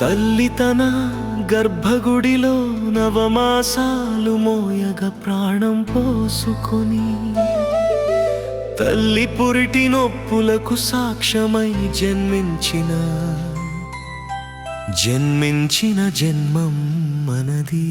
తల్లి తన గర్భగుడిలో నవమాసాలు మోయగ ప్రాణం పోసుకొని తల్లి పురిటి నొప్పులకు సాక్ష్యమై జన్మించిన జన్మించిన జన్మం మనది.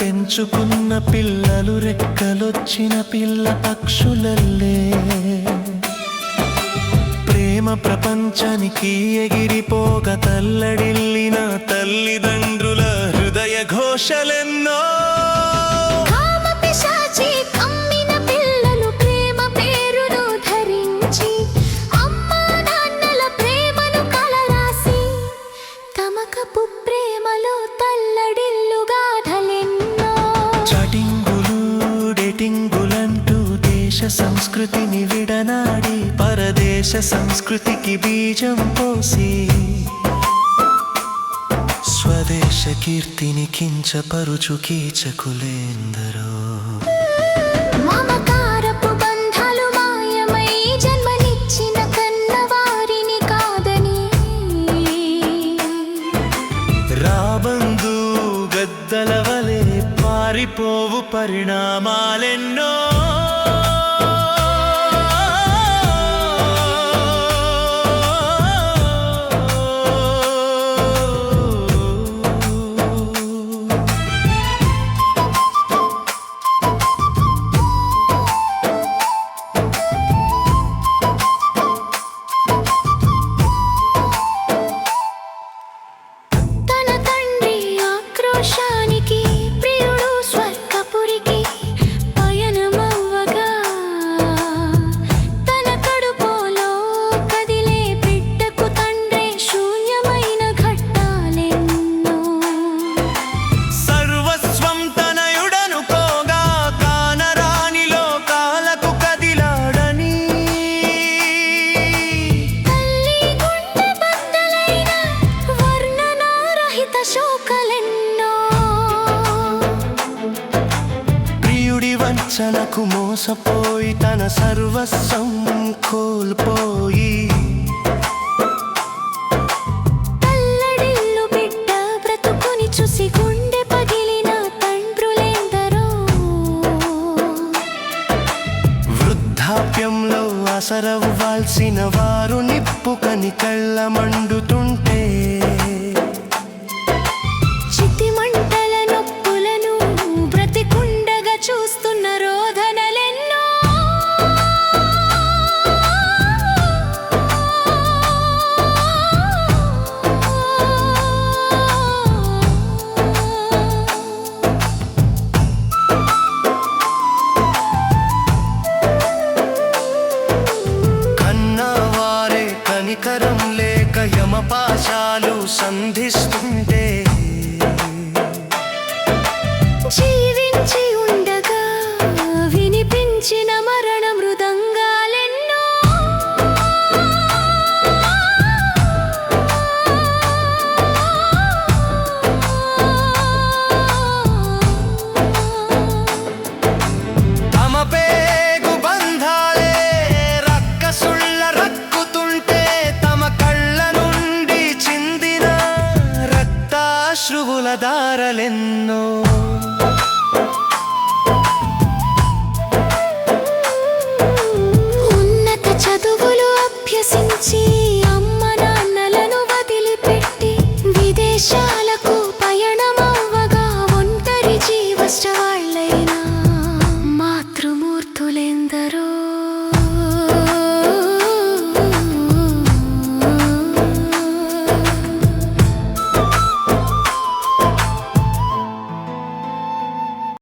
పెంచుకున్న పిల్లలు రెక్కలొచ్చిన పిల్ల పక్షులల్లే. ప్రేమ ప్రపంచానికి ఎగిరిపోగ తల్లడిల్లిన తల్లిదండ్రుల హృదయ ఘోషలే. సంస్కృతిని విడనాడి పరదేశ సంస్కృతికి బీజం పోసి స్వదేశ కీర్తిని కించపరుచు కీచకులేందరో. రాబందు గద్దల వలె పారిపోవు పరిణామాలెన్నో. ఆక్రోశానికి ప్రియుడు స్వర్గపురికి పయనమవ్వగా. తన కడుపులో కదిలే బిడ్డకు తండ్రి శూన్యమైన ఘట్టాలెన్నో. సర్వస్వం తనయుడనుకోగా కానరాని లోకాలకు కదిలాడని. తల్లి గుండె బద్దలైన వర్ణనారహిత శోకలెన్నో. వంచనకు మోసపోయి తన సర్వస్వం కోల్పోయి. తల్లడిల్లు బిడ్డ బ్రతుకుని చూసి గుండె పగిలిన తండ్రులెందరో. వృద్ధాప్యంలో అసరవ్వాల్సిన వారు నిప్పుకని కళ్ళ మండుతుంటే లేక యమపాశాలు సంధిస్తుంటే. జీవించి Yo